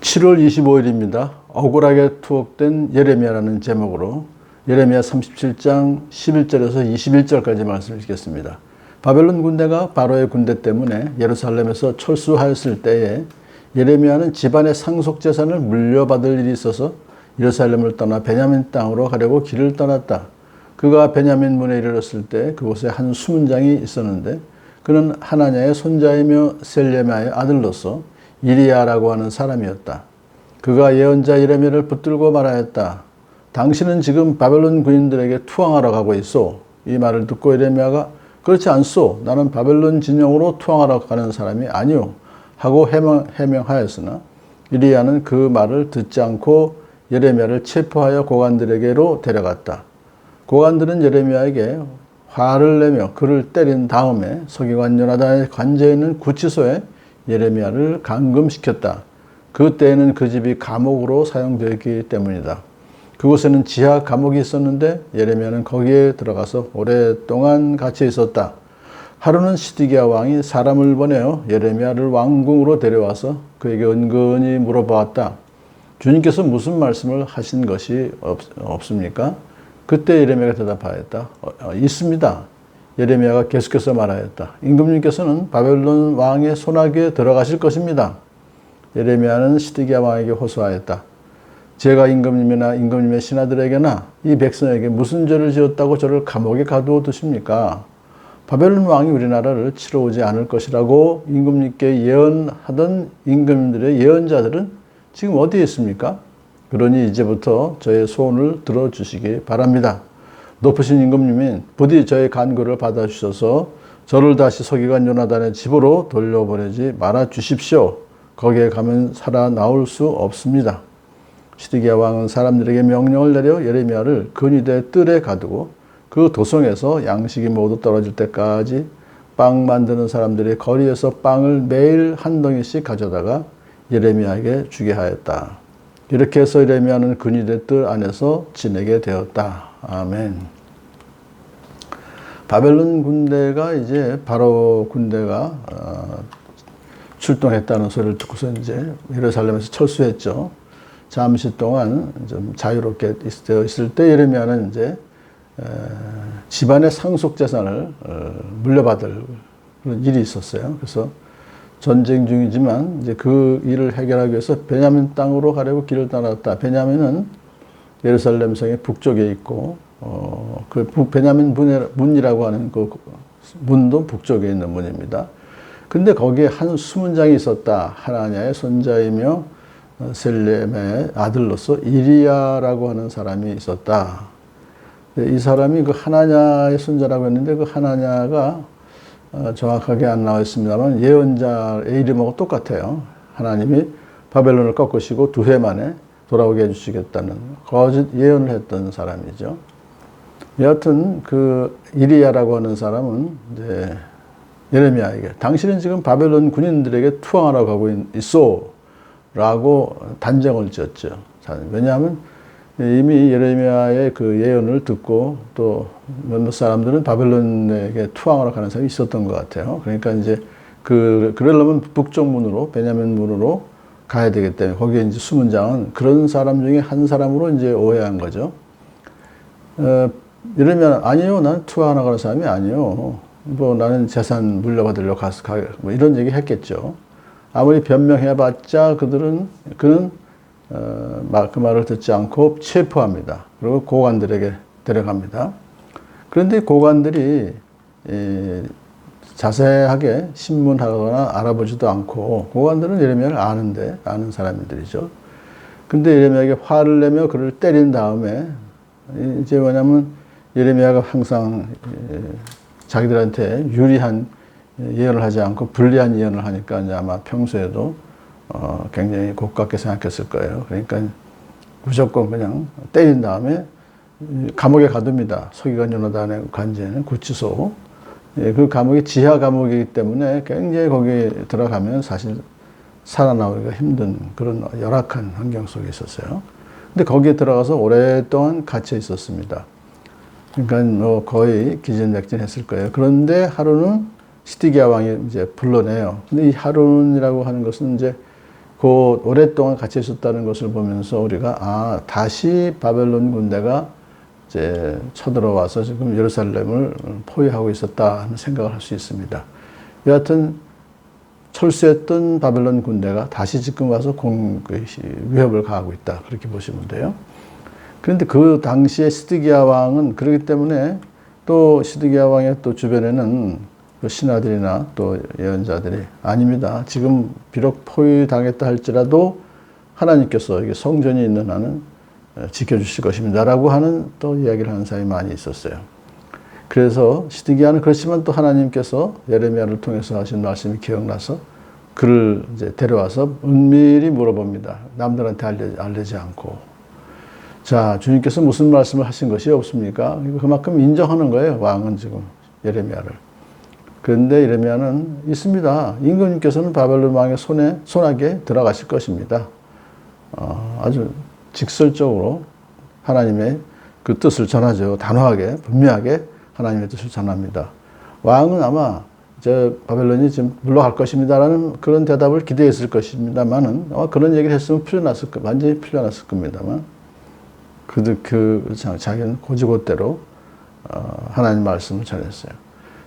7월 25일입니다. 억울하게 투옥된 예레미야라는 제목으로 예레미야 37장 11절에서 21절까지 말씀을 읽겠습니다. 바벨론 군대가 바로의 군대 때문에 예루살렘에서 철수하였을 때에 예레미야는 집안의 상속 재산을 물려받을 일이 있어서 예루살렘을 떠나 베냐민 땅으로 가려고 길을 떠났다. 그가 베냐민 문에 이르렀을 때 그곳에 한 수문장이 있었는데 그는 하나냐의 손자이며 셀레마의 아들로서 이리야라고 하는 사람이었다. 그가 예언자 예레미야를 붙들고 말하였다. 당신은 지금 바벨론 군인들에게 투항하러 가고 있어. 이 말을 듣고 예레미야가 그렇지 않소. 나는 바벨론 진영으로 투항하러 가는 사람이 아니오. 하고 해명, 해명하였으나 이리야는 그 말을 듣지 않고 예레미야를 체포하여 고관들에게로 데려갔다. 고관들은 예레미야에게 화를 내며 그를 때린 다음에 서기관 요나단의 관제에 있는 구치소에 예레미야를 감금시켰다. 그때에는 그 집이 감옥으로 사용되었기 때문이다. 그곳에는 지하 감옥이 있었는데 예레미야는 거기에 들어가서 오랫동안 갇혀 있었다. 하루는 시디기야 왕이 사람을 보내어 예레미야를 왕궁으로 데려와서 그에게 은근히 물어보았다. 주님께서 무슨 말씀을 하신 것이 없, 없습니까? 그때 예레미야가 대답하였다. 어, 어, 있습니다. 예레미야가 계속해서 말하였다. 임금님께서는 바벨론 왕의 손아귀에 들어가실 것입니다. 예레미야는 시드기야 왕에게 호소하였다. 제가 임금님이나 임금님의 신하들에게나 이 백성에게 무슨 죄를 지었다고 저를 감옥에 가두어 두십니까? 바벨론 왕이 우리나라를 치러 오지 않을 것이라고 임금님께 예언하던 임금님들의 예언자들은 지금 어디에 있습니까? 그러니 이제부터 저의 소원을 들어주시기 바랍니다. 높으신 임금님이 부디 저의 간구를 받아주셔서 저를 다시 서기관 요나단의 집으로 돌려보내지 말아 주십시오. 거기에 가면 살아 나올 수 없습니다. 시드기야 왕은 사람들에게 명령을 내려 예레미야를 근위대 뜰에 가두고 그 도성에서 양식이 모두 떨어질 때까지 빵 만드는 사람들이 거리에서 빵을 매일 한 덩이씩 가져다가 예레미야에게 주게 하였다. 이렇게 해서 예레미야는 근위대 뜰 안에서 지내게 되었다. 아멘. 바벨론 군대가 이제 바로 군대가 어, 출동했다는 소리를 듣고서 이제 예루살렘에서 철수했죠. 잠시 동안 좀 자유롭게 되어 있을 때 예레미야는 이제 에, 집안의 상속 재산을 어, 물려받을 그런 일이 있었어요. 그래서 전쟁 중이지만 이제 그 일을 해결하기 위해서 베냐민 땅으로 가려고 길을 떠났다. 베냐민은 예루살렘 성의 북쪽에 있고 어, 그 베냐민 문이라고 하는 그 문도 북쪽에 있는 문입니다. 근데 거기에 한 수문장이 있었다. 하나냐의 손자이며 셀렘의 아들로서 이리야라고 하는 사람이 있었다. 이 사람이 그 하나냐의 손자라고 했는데 그 하나냐가 어, 정확하게 안 나와 있습니다만 예언자의 이름하고 똑같아요. 하나님이 바벨론을 꺾으시고 두 해 만에 돌아오게 해주시겠다는 거짓 예언을 했던 사람이죠. 여하튼 그 이리야라고 하는 사람은 이제 예레미야에게 당신은 지금 바벨론 군인들에게 투항하러 가고 있어라고 단정을 지었죠. 왜냐하면 이미 예레미야의 그 예언을 듣고 또 몇몇 사람들은 바벨론에게 투항하러 가는 사람이 있었던 것 같아요. 그러니까 이제 그 그러려면 북쪽 문으로 베냐민 문으로 가야 되기 때문에 거기에 이제 수문장은 그런 사람 중에 한 사람으로 이제 오해한 거죠. 어, 이러면 아니요, 나는 투항하러 가는 사람이 아니요. 뭐 나는 재산 물려받으려 가서 가, 뭐 이런 얘기 했겠죠. 아무리 변명해봤자 그들은 그는 어, 그 말을 듣지 않고 체포합니다. 그리고 고관들에게 데려갑니다. 그런데 고관들이 에, 자세하게 신문하거나 알아보지도 않고 고관들은 예레미야를 아는데 아는 사람들이죠. 근데 예레미야에게 화를 내며 그를 때린 다음에 이제 뭐냐면 예레미야가 항상 자기들한테 유리한 예언을 하지 않고 불리한 예언을 하니까 아마 평소에도 어, 굉장히 고깝게 생각했을 거예요. 그러니까 무조건 그냥 때린 다음에 감옥에 가둡니다. 서기관 연호단의 관제는 구치소. 예, 그 감옥이 지하 감옥이기 때문에 굉장히 거기에 들어가면 사실 살아나오기가 힘든 그런 열악한 환경 속에 있었어요. 근데 거기에 들어가서 오랫동안 갇혀 있었습니다. 그러니까 뭐 거의 기진맥진했을 거예요. 그런데 하루는 시디기야 왕이 이제 불러내요. 근데 이 하룬이라고 하는 것은 이제 그 오랫동안 같이 있었다는 것을 보면서 우리가 아 다시 바벨론 군대가 이제 쳐들어와서 지금 예루살렘을 포위하고 있었다 하는 생각을 할 수 있습니다. 여하튼 철수했던 바벨론 군대가 다시 지금 와서 공 그, 위협을 가하고 있다 그렇게 보시면 돼요. 그런데 그 당시에 시드기야 왕은 그렇기 때문에 또 시드기야 왕의 또 주변에는 그 신하들이나 또 예언자들이 아닙니다. 지금 비록 포위당했다 할지라도 하나님께서 이게 성전이 있는 한은 어, 지켜주실 것입니다라고 하는 또 이야기를 하는 사람이 많이 있었어요. 그래서 시드기야는 그렇지만 또 하나님께서 예레미야를 통해서 하신 말씀이 기억나서 그를 이제 데려와서 은밀히 물어봅니다. 남들한테 알려, 알리지 않고. 자, 주님께서 무슨 말씀을 하신 것이 없습니까? 그만큼 인정하는 거예요. 왕은 지금 예레미야를. 그런데 예레미야는 있습니다. 임금님께서는 바벨론 왕의 손에 손아귀에 들어가실 것입니다. 어, 아주 직설적으로 하나님의 그 뜻을 전하죠. 단호하게 분명하게 하나님의 뜻을 전합니다. 왕은 아마 저 바벨론이 지금 물러갈 것입니다라는 그런 대답을 기대했을 것입니다만은 아마 그런 얘기를 했으면 풀려났을 거 완전히 풀려났을 겁니다만 그들 그 자기는 고지고대로 어, 하나님 말씀을 전했어요.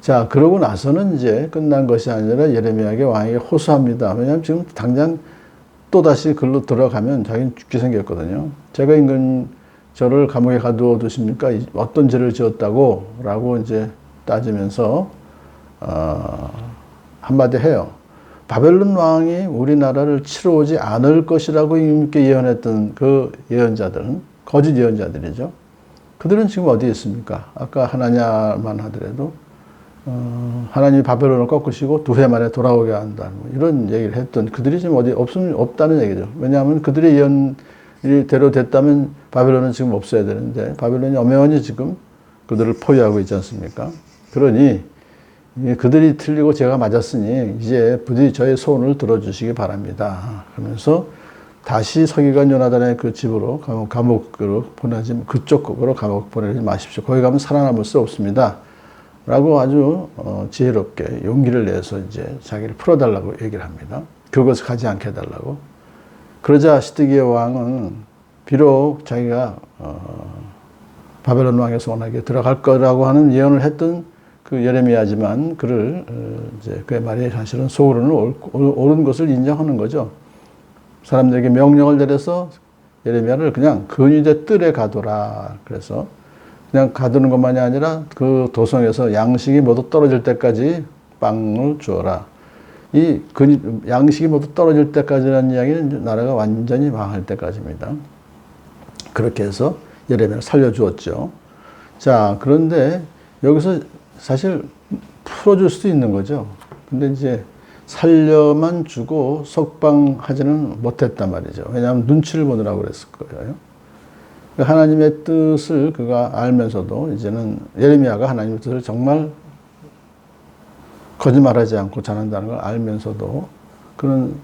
자, 그러고 나서는 이제 끝난 것이 아니라 예레미야에게 왕에게 호소합니다. 왜냐하면 지금 당장 또다시 글로 들어가면 자기는 죽게 생겼거든요. 제가 인근 저를 감옥에 가두어 두십니까? 어떤 죄를 지었다고? 라고 이제 따지면서, 어, 한마디 해요. 바벨론 왕이 우리나라를 치러 오지 않을 것이라고 임께 예언했던 그 예언자들은 거짓 예언자들이죠. 그들은 지금 어디에 있습니까? 아까 하나냐만 하더라도 어, 하나님이 바벨론을 꺾으시고 두 해 만에 돌아오게 한다. 뭐 이런 얘기를 했던 그들이 지금 어디 없음 없다는 얘기죠. 왜냐하면 그들의 예언이 대로 됐다면 바벨론은 지금 없어야 되는데 바벨론이 엄연히 지금 그들을 포위하고 있지 않습니까? 그러니 그들이 틀리고 제가 맞았으니 이제 부디 저의 소원을 들어주시기 바랍니다. 그러면서 다시 서기관 요나단의 그 집으로 감옥, 감옥으로 보내지 그쪽 으로 감옥 보내지 마십시오. 거기 가면 살아남을 수 없습니다. 라고 아주 어, 지혜롭게 용기를 내서 이제 자기를 풀어달라고 얘기를 합니다. 그것을 가지 않게 해달라고. 그러자 시드기야 왕은 비록 자기가 어, 바벨론 왕의 손에게 들어갈 거라고 하는 예언을 했던 그 예레미야지만 그를 어, 이제 그의 말이 사실은 속으로는 옳은 것을 인정하는 거죠. 사람들에게 명령을 내려서 예레미야를 그냥 근위대 뜰에 가둬라. 그래서 그냥 가두는 것만이 아니라 그 도성에서 양식이 모두 떨어질 때까지 빵을 주어라. 이 근, 양식이 모두 떨어질 때까지라는 이야기는 나라가 완전히 망할 때까지입니다. 그렇게 해서 예레미야를 살려주었죠. 자, 그런데 여기서 사실 풀어줄 수도 있는 거죠. 근데 이제 살려만 주고 석방하지는 못했단 말이죠. 왜냐하면 눈치를 보느라고 그랬을 거예요. 그 하나님의 뜻을 그가 알면서도 이제는 예레미야가 하나님의 뜻을 정말 거짓말하지 않고 전한다는 걸 알면서도 그런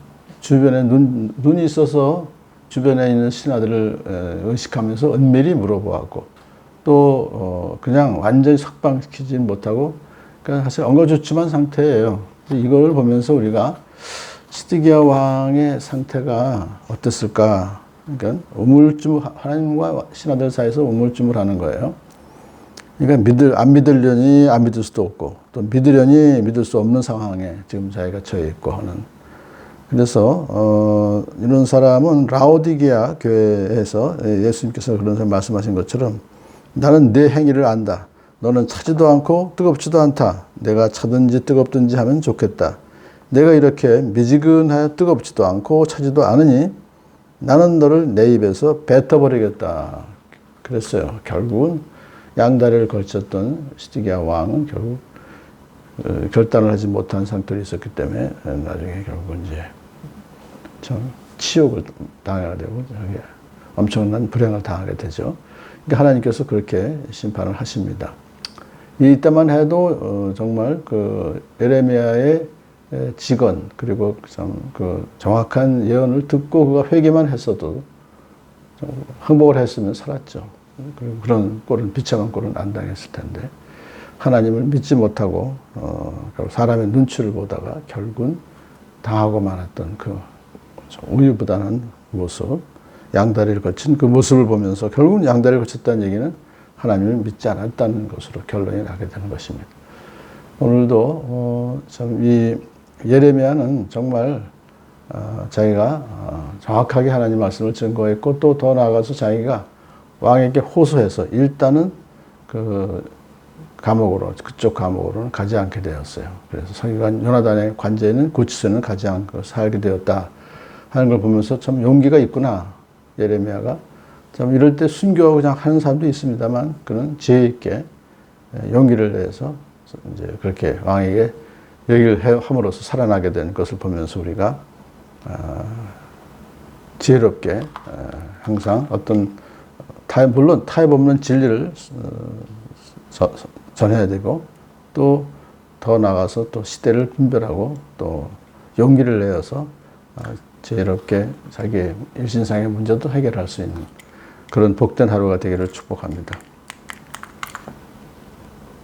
주변에 눈, 눈이 있어서 주변에 있는 신하들을 의식하면서 은밀히 물어보았고 또 어, 그냥 완전히 석방시키지 못하고 그러니까 사실 엉거주춤한 상태예요. 이걸 보면서 우리가 시드기야 왕의 상태가 어땠을까 그러니까 우물쭈물 하나님과 신하들 사이에서 우물쭈물 하는 거예요. 그러니까 믿을 안 믿으려니 안 믿을 수도 없고 또 믿으려니 믿을 수 없는 상황에 지금 자기가 처해 있고 하는. 그래서 어, 이런 사람은 라오디게아 교회에서 예수님께서 그런 말씀하신 것처럼 나는 내 행위를 안다. 너는 차지도 않고 뜨겁지도 않다. 내가 차든지 뜨겁든지 하면 좋겠다. 내가 이렇게 미지근하여 뜨겁지도 않고 차지도 않으니 나는 너를 내 입에서 뱉어버리겠다. 그랬어요. 결국은 양다리를 걸쳤던 시드기야 왕은 결국 어, 결단을 하지 못한 상태로 있었기 때문에 나중에 결국은 이제 참 치욕을 당하게 되고 엄청난 불행을 당하게 되죠. 그러니까 하나님께서 그렇게 심판을 하십니다. 이때만 해도 어, 정말 그 에레미야의 직원 그리고 참그 정확한 예언을 듣고 그가 회개만 했어도 항복을 했으면 살았죠. 그런 꼴은 비참한 꼴은 안 당했을 텐데 하나님을 믿지 못하고 어, 사람의 눈치를 보다가 결국은 당하고 말았던 그좀 우유부단한 모습, 양다리를 거친 그 모습을 보면서 결국은 양다리를 거쳤다는 얘기는 하나님을 믿지 않았다는 것으로 결론이 나게 되는 것입니다. 오늘도 어, 참이 예레미야는 정말 어, 자기가 어, 정확하게 하나님 말씀을 증거했고 또 더 나아가서 자기가 왕에게 호소해서 일단은 그 감옥으로 그쪽 감옥으로는 가지 않게 되었어요. 그래서 서기관 요나단의 관제는 구치소는 가지 않고 살게 되었다 하는 걸 보면서 참 용기가 있구나 예레미야가 참 이럴 때 순교하고 그냥 하는 사람도 있습니다만 그는 지혜 있게 용기를 내서 이제 그렇게 왕에게 얘기를 해- 함으로써 살아나게 된 것을 보면서 우리가 아, 지혜롭게 아, 항상 어떤 타협, 물론 타협 없는 진리를 어, 저- 전해야 되고 또 더 나아가서 또 시대를 분별하고 또 용기를 내어서 아, 지혜롭게 자기의 일신상의 문제도 해결할 수 있는 그런 복된 하루가 되기를 축복합니다.